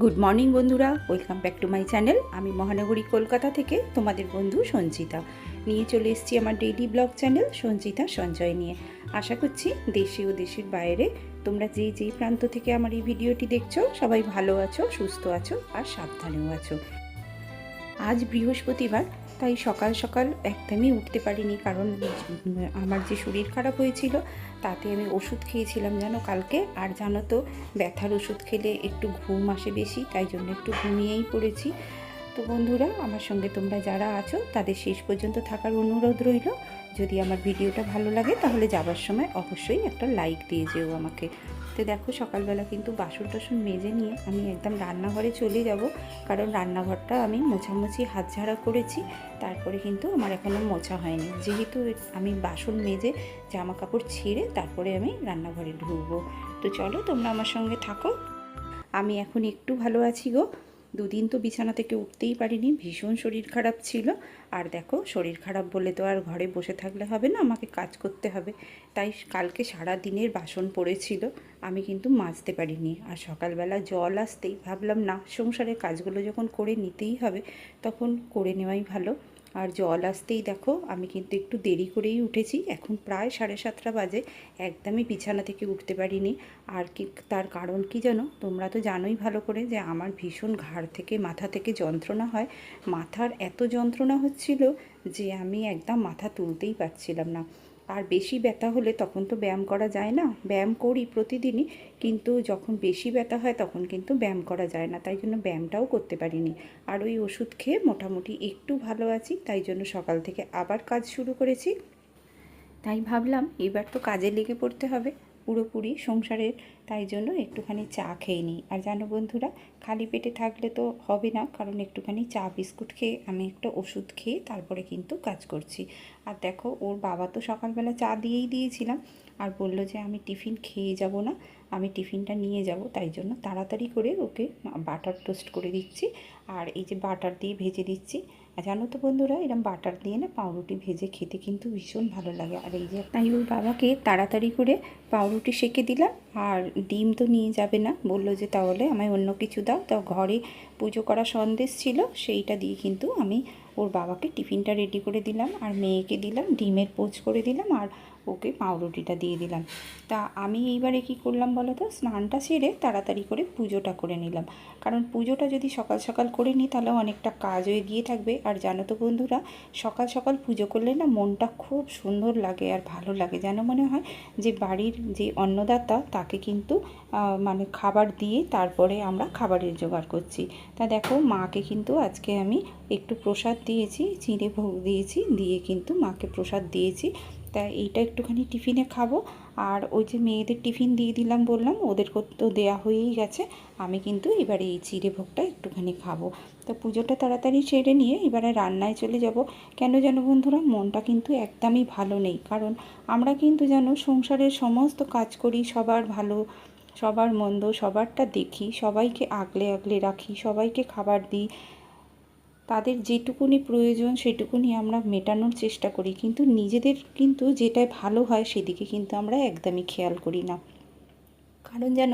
Good morning বন্ধুরা। Welcome back to my channel আমি মহানগরী কলকাতা থেকে তোমাদের বন্ধু সঞ্চিতা। নিয়ে চলে এসেছি আমার ডেইলি ব্লগ চ্যানেল সঞ্চিতা সঞ্চয় নিয়ে। আশা করছি দেশে ও দেশের বাইরে তোমরা যে যেই প্রান্ত থেকে আমার এই ভিডিওটি দেখছ, সবাই ভালো আছো, সুস্থ আছো আর সাবধানেও আছো। আজ বৃহস্পতিবার তাই সকাল সকাল একদমই উঠতে পারিনি কারণ আমার যে শরীর খারাপ হয়েছিল, তাতে আমি ওষুধ খেয়েছিলাম জানো কালকে। আর জানো তো, ব্যথার ওষুধ খেলে একটু ঘুম আসে বেশি, তাই জন্য একটু ঘুমিয়েই পড়েছি। তো বন্ধুরা, আমার সঙ্গে তোমরা যারা আছো, তাদের শেষ পর্যন্ত থাকার অনুরোধ রইল। যদি আমার ভিডিওটা ভালো লাগে, তাহলে যাবার সময় অবশ্যই একটা লাইক দিয়ে যেও আমাকে। তো দেখো সকালবেলা কিন্তু বাসন টাসন মেজে নিয়ে আমি একদম রান্নাঘরে চলে যাব। কারণ রান্নাঘরটা আমি মোছামুছি হাত ঝাড়া করেছি। তারপরে কিন্তু আমার এখনও মোছা হয়নি। যেহেতু আমি বাসন মেজে জামা কাপড় ছিঁড়ে তারপরে আমি রান্নাঘরে ঢুকবো। তো চলো তোমরা আমার সঙ্গে থাকো। আমি এখন একটু ভালো আছি গো। দুদিন তো বিছানা থেকে উঠতেই পারিনি, ভীষণ শরীর খারাপ ছিল। আর দেখো, শরীর খারাপ বলে তো আর ঘরে বসে থাকলে হবে না, আমাকে কাজ করতে হবে। তাই কালকে সারা দিনের বাসন পড়েছিল, আমি কিন্তু মাজতে পারিনি। আর সকালবেলা জল আসতেই ভাবলাম, না, সংসারের কাজগুলো যখন করে নিতেই হবে, তখন করে নেওয়াই ভালো। আর জল আসতেই দেখো, আমি কিন্তু একটু দেরি করেই উঠেছি। এখন প্রায় সাড়ে সাতটা বাজে, একদমই বিছানা থেকে উঠতে পারিনি। আর কি তার কারণ কি জানো? তোমরা তো জানোই ভালো করে যে আমার ভীষণ ঘাড় থেকে, মাথা থেকে যন্ত্রণা হয়। মাথার এত যন্ত্রণা হচ্ছিল যে আমি একদম মাথা তুলতেই পারছিলাম না। আর বেশি ব্যথা হলে তখন তো ব্যায়াম করা যায় না। ব্যায়াম করি প্রতিদিনই, কিন্তু যখন বেশি ব্যথা হয় তখন কিন্তু ব্যায়াম করা যায় না। তাই জন্য ব্যায়ামটাও করতে পারিনি। আর ওই ওষুধ খেয়ে মোটামুটি একটু ভালো আছি, তাই জন্য সকাল থেকে আবার কাজ শুরু করেছি। তাই ভাবলাম এবার তো কাজে লেগে পড়তে হবে। পুরোপুরি সংসারের, তাই জন্য একটুখানি চা খেয়ে নিই। আর জানো বন্ধুরা, খালি পেটে থাকলে তো হবে না, কারণ একটুখানি চা, বিস্কুট খেয়ে আমি একটা ওষুধ খেয়ে তারপরে কিন্তু কাজ করছি। আর দেখো, ওর বাবা তো সকালবেলা চা দিয়েই দিয়েছিলাম, আর বলল যে আমি টিফিন খেয়ে যাব না, আমি টিফিনটা নিয়ে যাব, তাই জন্য তাড়াতাড়ি করে ওকে বাটার টোস্ট করে দিচ্ছি। আর এই যে বাটার দিয়ে ভেজে দিচ্ছি আর জানো তো বন্ধুরা এরকম বাটার দিয়ে না পাউরুটি ভেজে খেতে কিন্তু ভীষণ ভালো লাগে। আর এই যে তাই ওর বাবাকে তাড়াতাড়ি করে পাউরুটি সেকে দিলাম, আর ডিম তো নিয়ে যাবে না। বলল যে তাহলে আমায় অন্য কিছু দাও। তো ঘরে পুজো করা সন্দেশ ছিল, সেইটা দিয়ে কিন্তু আমি ওর বাবাকে টিফিনটা রেডি করে দিলাম, আর মেয়েকে দিলাম, ডিমের পোচ করে দিলাম, আর ওকে পাউরুটিটা দিয়ে দিলাম। তা আমি এইবারে কি করলাম বলো তো? স্নানটা সেরে তাড়াতাড়ি করে পুজোটা করে নিলাম। কারণ পুজোটা যদি সকাল সকাল করে নিই তাহলে অনেকটা কাজ হয়ে গিয়ে থাকবে। আর জানো তো বন্ধুরা, সকাল সকাল পুজো করলে না মনটা খুব সুন্দর লাগে আর ভালো লাগে। যেন মনে হয় যে বাড়ির যে অন্নদাতা তাকে কিন্তু মানে খাবার দিয়ে তারপরে আমরা খাবারের জোগাড় করছি। তা দেখো মাকে কিন্তু আজকে আমি একটু প্রসাদ দিয়েছি, চিঁড়ে ভোগ দিয়েছি, দিয়ে কিন্তু মাকে প্রসাদ দিয়েছি। তা এইটা একটুখানি টিফিনে খাব। আর ওই যে মেয়েদের টিফিন দিয়ে দিলাম বললাম ওদের তো দেয়া হয়েই গেছে। আমি কিন্তু এবারে এই চিড়ে ভোগটা একটুখানি খাব। তো পুজোটা তাড়াতাড়ি সেরে নিয়ে এবারে রান্নায় চলে যাব। কেন যেন বন্ধুরা, মনটা কিন্তু একদমই ভালো নেই। কারণ আমরা কিন্তু যেন সংসারের সমস্ত কাজ করি, সবার ভালো, সবার মন্দ, সবারটা দেখি, সবাইকে আগলে আগলে রাখি, সবাইকে খাবার দিই। তাদের যেটুকুনি প্রয়োজন, সেটুকুনি আমরা মেটানোর চেষ্টা করি। কিন্তু নিজেদের কিন্তু যেটাই ভালো হয়, সেদিকে কিন্তু আমরা একদমই খেয়াল করি না। কারণ যেন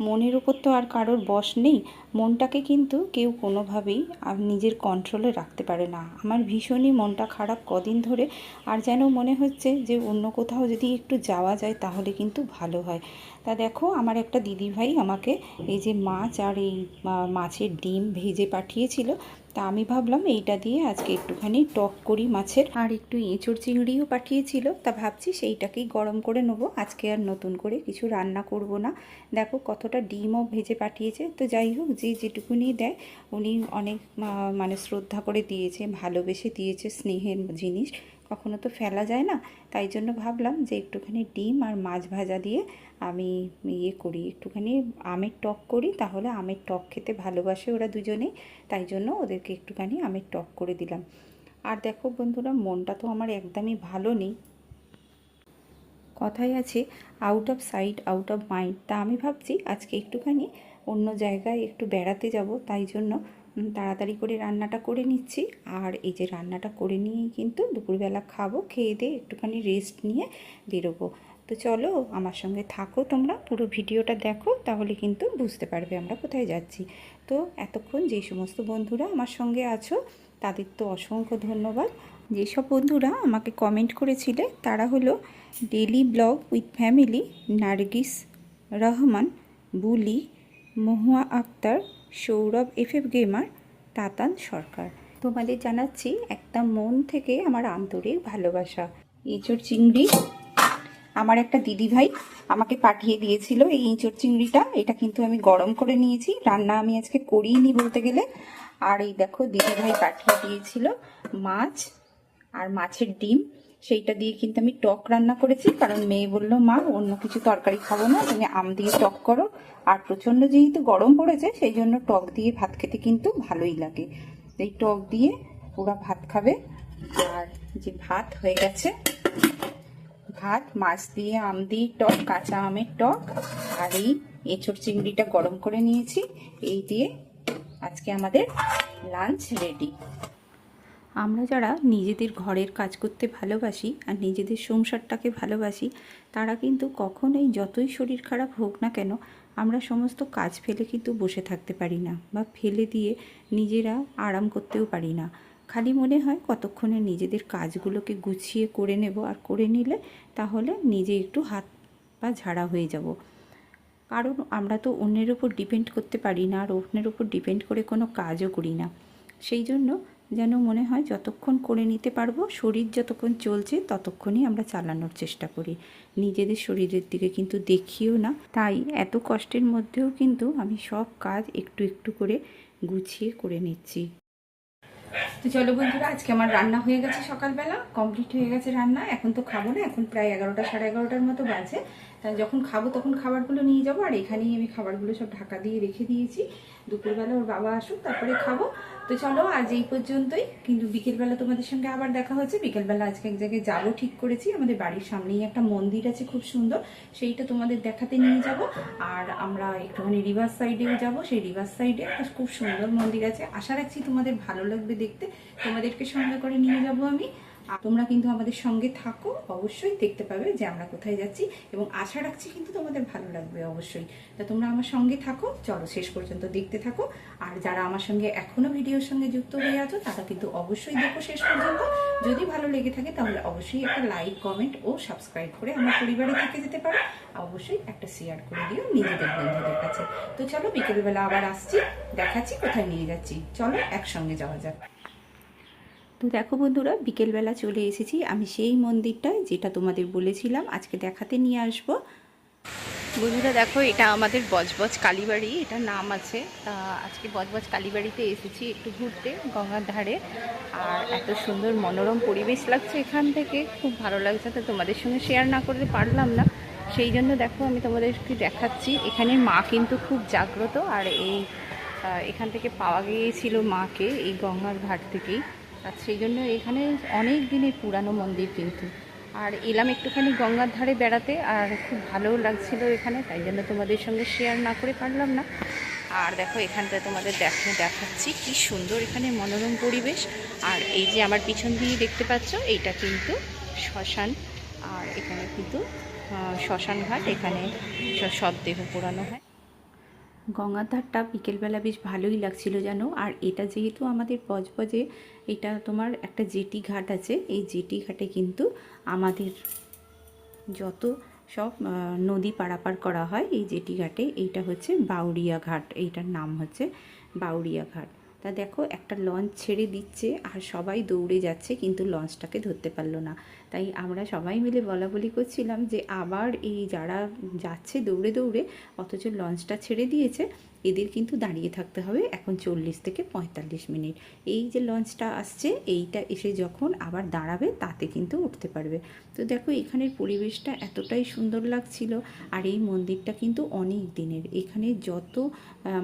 মনের উপর তো আর কারোর বশ নেই, মনটাকে কিন্তু কেউ কোনোভাবেই আর নিজের কন্ট্রোলে রাখতে পারে না। আমার ভীষণই মনটা খারাপ কদিন ধরে, আর যেন মনে হচ্ছে যে অন্য কোথাও যদি একটু যাওয়া যায়, তাহলে কিন্তু ভালো হয়। তা দেখো, আমার একটা দিদিভাই আমাকে এই যে মাছ আর এই মাছের ডিম ভেজে পাঠিয়েছিল। তা আমি ভাবলাম এইটা দিয়ে আজকে একটুখানি টক করি মাছের। আর একটু এঁচড় চিংড়িও পাঠিয়েছিল, তা ভাবছি সেইটাকেই গরম করে নেব। আজকে আর নতুন করে কিছু রান্না করব না। দেখো কতটা ডিমও ভেজে পাঠিয়েছে। তো যাই হোক, যে যেটুকুনি দেয়, উনি অনেক মানে শ্রদ্ধা করে দিয়েছে, ভালোবেসে দিয়েছে স্নেহের জিনিস। কখনো তো ফেলা যায় না। তাই জন্য ভাবলাম যে একটুখানি ডিম আর মাছ ভাজা দিয়ে আমি ইয়ে করি। একটুখানি আমের টক করি, তাহলে আমের টক খেতে ভালোবাসে ওরা দুজনেই। তাই জন্য ওদেরকে একটুখানি আমের টক করে দিলাম। আর দেখো বন্ধুরা, মনটা তো আমার একদমই ভালো নেই। কথাই আছে out of sight out of mind তা আমি ভাবছি আজকে একটুখানি অন্য জায়গায় একটু বেড়াতে যাব, তাই জন্য তাড়াতাড়ি করে রান্নাটা করে নিচ্ছি। আর এই যে রান্নাটা করে নিয়েই কিন্তু দুপুরবেলা খাব, খেয়ে দিয়ে একটুখানি রেস্ট নিয়ে বেরোবো। তো চলো, আমার সঙ্গে থাকো তোমরা, পুরো ভিডিওটা দেখো, তাহলে কিন্তু বুঝতে পারবে আমরা কোথায় যাচ্ছি। তো এতক্ষণ যে সমস্ত বন্ধুরা আমার সঙ্গে আছো, তাদের তো অসংখ্য ধন্যবাদ। যেসব বন্ধুরা আমাকে কমেন্ট করেছিলে, তারা হলো daily blog with family Nargis Rahman Buli Mahua Akhtar Sourav F F gamer Tatan Sarkar. তোমাদের জানাচ্ছি একদম মন থেকে আমার আন্তরিক ভালোবাসা। এঁচড় চিংড়ি, আমার একটা দিদি ভাই আমাকে পাঠিয়ে দিয়েছিল এই ইঁচড় চিংড়িটা। এটা কিন্তু আমি গরম করে নিয়েছি, রান্না আমি আজকে করিনি বলতে গেলে। আর এই দেখো দিদি ভাই পাঠিয়ে দিয়েছিল মাছ আর মাছের ডিম। সেইটা দিয়ে কিন্তু আমি টক রান্না করেছি, কারণ মেয়ে বলল, মা, অন্য কিছু তরকারি খাব না, তুমি আম দিয়ে টক করো। আর প্রচণ্ড যেহেতু গরম পড়েছে, সেই জন্য টক দিয়ে ভাত খেতে কিন্তু ভালোই লাগে। এই টক দিয়ে ওরা ভাত খাবে। আর যে ভাত হয়ে গেছে, ভাত, মাছ দিয়ে আম দিয়ে টক, কাঁচা আমের টক, আর এই এঁচড় চিংড়িটা গরম করে নিয়েছি। এই দিয়ে আজকে আমাদের লাঞ্চ রেডি। আমরা যারা নিজেদের ঘরের কাজ করতে ভালোবাসি আর নিজেদের সংসারটাকে ভালোবাসি, তারা কিন্তু কখনোই যতই শরীর খারাপ হোক না কেন, আমরা সমস্ত কাজ ফেলে কিন্তু বসে থাকতে পারি না বা ফেলে দিয়ে নিজেরা আরাম করতেও পারি না। খালি মনে হয় কতক্ষণে নিজেদের কাজগুলোকে গুছিয়ে করে নেব আর করে নিলে তাহলে নিজে একটু হাত পা ঝাড়া হয়ে যাব। কারণ আমরা তো অন্যের ওপর ডিপেন্ড করতে পারি না আর অন্যের ওপর ডিপেন্ড করে কোনো কাজও করি না। সেই জন্য যেন মনে হয় যতক্ষণ করে নিতে পারব, শরীর যতক্ষণ চলছে ততক্ষণই আমরা চালানোর চেষ্টা করি। নিজেদের শরীরের দিকে কিন্তু দেখিও না। তাই এত কষ্টের মধ্যেও কিন্তু আমি সব কাজ একটু একটু করে গুছিয়ে করে নিচ্ছি। তো চলো বন্ধুরা, আজকে আমার রান্না হয়ে গেছে সকালবেলা। কমপ্লিট হয়ে গেছে রান্না। এখন তো খাব না, এখন প্রায় এগারোটা, সাড়ে এগারোটার মতো বাজে। যখন খাব তখন খাবারগুলো নিয়ে যাব, আর এখানেই আমি খাবারগুলো সব ঢাকা দিয়ে রেখে দিয়েছি। দুপুরবেলা ওর বাবা আসুক, তারপরে খাব। তো চলো, আজ এই পর্যন্তই। কিন্তু বিকেলবেলা তোমাদের সঙ্গে আবার দেখা হচ্ছে। বিকেলবেলা আজকে এক জায়গায় যাব ঠিক করেছি। আমাদের বাড়ির সামনেই একটা মন্দির আছে খুব সুন্দর। সেইটা তোমাদের দেখাতে নিয়ে যাব। আর আমরা একটুখানি রিভার সাইডেও যাব। সেই রিভার সাইডে একটা খুব সুন্দর মন্দির আছে। আশা রাখছি তোমাদের ভালো লাগবে দেখতে। তোমাদেরকে সঙ্গে করে নিয়ে যাব আমি। তোমরা কিন্তু আমাদের সঙ্গে থাকো, অবশ্যই দেখতে পাবে যে আমরা কোথায় যাচ্ছি এবং আশা রাখছি কিন্তু তোমাদের ভালো লাগবে অবশ্যই। তা তোমরা আমার সঙ্গে থাকো, চলো শেষ পর্যন্ত দেখতে থাকো। আর যারা আমার সঙ্গে এখনও ভিডিওর সঙ্গে যুক্ত হয়ে আছো, তারা কিন্তু অবশ্যই দেখো শেষ পর্যন্ত। যদি ভালো লেগে থাকে তাহলে অবশ্যই একটা লাইক, কমেন্ট ও সাবস্ক্রাইব করে আমার পরিবারে থেকে যেতে পারো। অবশ্যই একটা শেয়ার করে দিও নিজেদের বন্ধুদের কাছে। তো চলো বিকেলবেলা আবার আসছি, দেখাচ্ছি কোথায় নিয়ে যাচ্ছি। চলো একসঙ্গে যাওয়া যাক। তো দেখো বন্ধুরা, বিকেলবেলা চলে এসেছি আমি সেই মন্দিরটায় যেটা তোমাদের বলেছিলাম, আজকে দেখাতে নিয়ে আসব। বন্ধুরা দেখো, এটা আমাদের বজবজ কালীবাড়ি এটা নাম আছে। তা আজকে বজবজ কালীবাড়িতে এসেছি একটু ঘুরতে, গঙ্গার ধারে। আর এত সুন্দর মনোরম পরিবেশ লাগছে এখান থেকে, খুব ভালো লাগছে। তো তোমাদের সঙ্গে শেয়ার না করতে পারলাম না। সেই জন্য দেখো, আমি তোমাদেরকে দেখাচ্ছি। এখানে মা কিন্তু খুব জাগ্রত, আর এই এখান থেকে পাওয়া গিয়েছিল মাকে এই গঙ্গার ঘাট থেকেই। আর সেই জন্য এখানে অনেক দিনের পুরানো মন্দির কিন্তু। আর এলাম একটুখানি গঙ্গার ধারে বেড়াতে, আর খুব ভালোও লাগছিল এখানে, তাই জন্য তোমাদের সঙ্গে শেয়ার না করে পারলাম না। আর দেখো, এখানটা তোমাদের দেখো দেখাচ্ছি কি সুন্দর এখানে মনোরম পরিবেশ। আর এই যে আমার পিছন দিয়ে দেখতে পাচ্ছ, এইটা কিন্তু শ্মশান। আর এখানে কিন্তু শ্মশান ঘাট এখানে সব দেহ পোড়ানো হয়। গঙ্গার ধারটা বিকেলবেলা বেশ ভালোই লাগছিল জানো। আর এটা যেহেতু আমাদের বজবজে, এটা তোমার একটা জেটি ঘাট আছে। এই জেটি ঘাটে কিন্তু আমাদের যত সব নদী পারাপার করা হয় এই জেটি ঘাটে, এইটা হচ্ছে বাউরিয়া ঘাট। এইটার নাম হচ্ছে বাউরিয়া ঘাট। তা দেখো, একটা লঞ্চ ছেড়ে দিচ্ছে আর সবাই দৌড়ে যাচ্ছে, কিন্তু লঞ্চটাকে ধরতে পারল না। তাই আমরা সবাই মিলে বলা বলি করছিলাম যে, আবার এই যারা যাচ্ছে দৌড়ে দৌড়ে, অথচ লঞ্চটা ছেড়ে দিয়েছে এদের কিন্তু দাঁড়িয়ে থাকতে হবে এখন চল্লিশ থেকে পঁয়তাল্লিশ মিনিট। এই যে লঞ্চটা আসছে, এইটা এসে যখন আবার দাঁড়াবে, তাতে কিন্তু উঠতে পারবে। তো দেখো, এখানের পরিবেশটা এতটাই সুন্দর লাগছিল আর এই মন্দিরটা কিন্তু অনেক দিনের। এখানে যত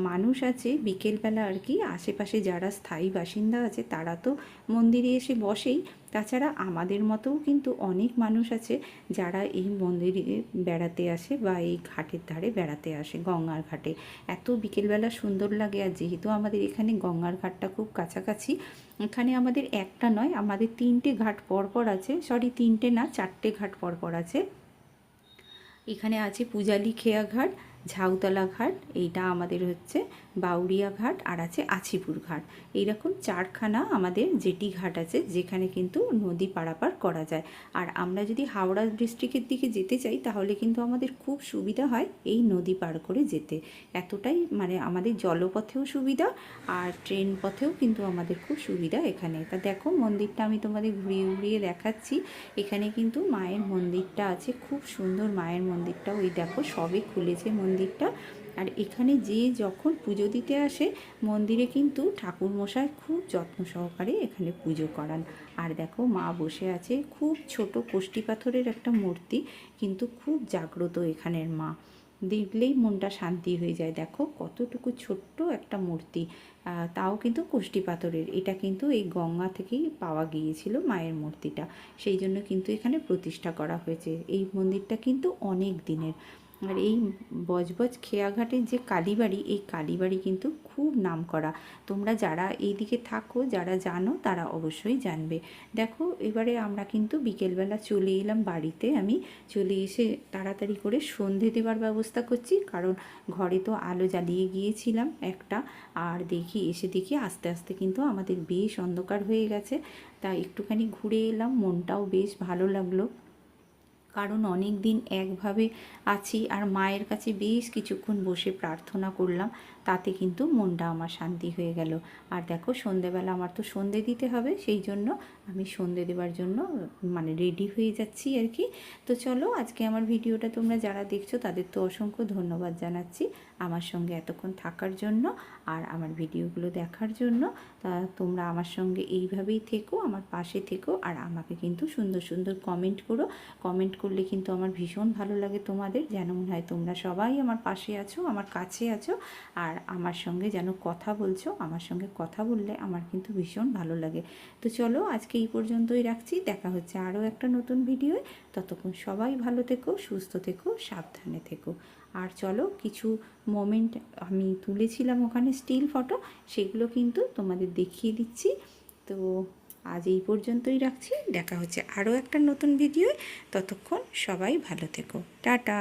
মানুষ আছে, বিকেলবেলা আর কি, আশেপাশে যারা স্থায়ী বাসিন্দা আছে, তারা তো মন্দিরে এসে বসেই তাছাড়া আমাদের মতোও কিন্তু অনেক মানুষ আছে যারা এই মন্দিরে বেড়াতে আসে বা এই ঘাটের ধারে বেড়াতে আসে, গঙ্গার ঘাটে। এত বিকেলবেলা সুন্দর লাগে আর যেহেতু আমাদের এখানে গঙ্গার ঘাটটা খুব কাছাকাছি, এখানে আমাদের একটা নয়, আমাদের তিনটে ঘাট পরপর আছে। সরি তিনটে না, চারটে ঘাট পরপর আছে। এখানে আছে পূজালি খেয়া ঘাট ঝাউতলা ঘাট, এইটা আমাদের হচ্ছে বাউরিয়া ঘাট আর আছে আছিপুর ঘাট। এইরকম চারখানা আমাদের জেটি ঘাট আছে, যেখানে কিন্তু নদী পারাপার করা যায়। আর আমরা যদি হাওড়া ডিস্ট্রিক্টের দিকে যেতে চাই, তাহলে কিন্তু আমাদের খুব সুবিধা হয় এই নদী পার করে যেতে। এতটাই মানে আমাদের জলপথেও সুবিধা আর ট্রেন পথেও কিন্তু আমাদের খুব সুবিধা এখানে। তা দেখো মন্দিরটা আমি তোমাদের ঘুরিয়ে ঘুরিয়ে দেখাচ্ছি। এখানে কিন্তু মায়ের মন্দিরটা আছে, খুব সুন্দর মায়ের মন্দিরটা ওই দেখো সবে খুলেছে মন্দিরটা। আর এখানে যে যখন পুজো দিতে আসে, মন্দিরে কিন্তু ঠাকুর মশাই খুব যত্ন সহকারে এখানে পুজো করান। আর দেখো, মা বসে আছে, খুব ছোট কোষ্টি পাথরের একটা মূর্তি, কিন্তু খুব জাগ্রত এখানের মা। দেখলেই মনটা শান্তি হয়ে যায়। দেখো, কতটুকু ছোট্ট একটা মূর্তি। তাও কিন্তু কোষ্টি পাথরের। এটা কিন্তু এই গঙ্গা থেকেই পাওয়া গিয়েছিল মায়ের মূর্তিটা। সেই জন্য কিন্তু এখানে প্রতিষ্ঠা করা হয়েছে। এই মন্দিরটা কিন্তু অনেক দিনের। আর এই বজবজ খেয়াঘাটের যে কালীবাড়ি, এই কালীবাড়ি কিন্তু খুব নাম করা তোমরা যারা এই দিকে থাকো, যারা জানো, তারা অবশ্যই জানবে। দেখো, এবারে আমরা কিন্তু বিকেলবেলা চলে এলাম বাড়িতে। আমি চলে এসে তাড়াতাড়ি করে সন্ধে দেওয়ার ব্যবস্থা করছি, কারণ ঘরে তো আলো জ্বালিয়ে গিয়েছিলাম একটা। আর দেখি, এসে দেখি আস্তে আস্তে কিন্তু আমাদের বেশ অন্ধকার হয়ে গেছে। তা একটুখানি ঘুরে এলাম, মনটাও বেশ ভালো লাগল। কারণ অনেক দিন একভাবে আছি আর মায়ের কাছে বেশ কিছুক্ষণ বসে প্রার্থনা করলাম, তাতে কিন্তু মনটা আমার শান্তি হয়ে গেল। আর দেখো, সন্ধেবেলা আমার তো সন্ধে দিতে হবে, সেই জন্য আমি সন্ধে দেওয়ার জন্য মানে রেডি হয়ে যাচ্ছি আর কি। তো চলো, আজকে আমার ভিডিওটা তোমরা যারা দেখছ, তাদের তো অসংখ্য ধন্যবাদ জানাচ্ছি আমার সঙ্গে এতক্ষণ থাকার জন্য আর আমার ভিডিওগুলো দেখার জন্য। তোমরা আমার সঙ্গে এইভাবেই থেকো, আমার পাশে থেকো আর আমাকে কিন্তু সুন্দর সুন্দর কমেন্ট করো। কমেন্ট করলে কিন্তু আমার ভীষণ ভালো লাগে তোমাদের, যেন মনে হয় তোমরা সবাই আমার পাশে আছো, আমার কাছে আছো আর আমার সঙ্গে যেন কথা বলছো, আমার সঙ্গে কথা বললে আমার কিন্তু ভীষণ ভালো লাগে। তো চলো, আজকে এই পর্যন্তই রাখছি। দেখা হচ্ছে আরও একটা নতুন ভিডিওয়। ততক্ষণ সবাই ভালো থেকো, সুস্থ থেকো, সাবধানে থেকো। আর চলো, কিছু মোমেন্ট আমি তুলেছিলাম ওখানে স্টিল ফটো সেগুলো কিন্তু তোমাদের দেখিয়ে দিচ্ছি। তো আজ এই পর্যন্তই রাখছি। দেখা হচ্ছে আরও একটা নতুন ভিডিও ততক্ষণ সবাই ভালো থেকো। টাটা!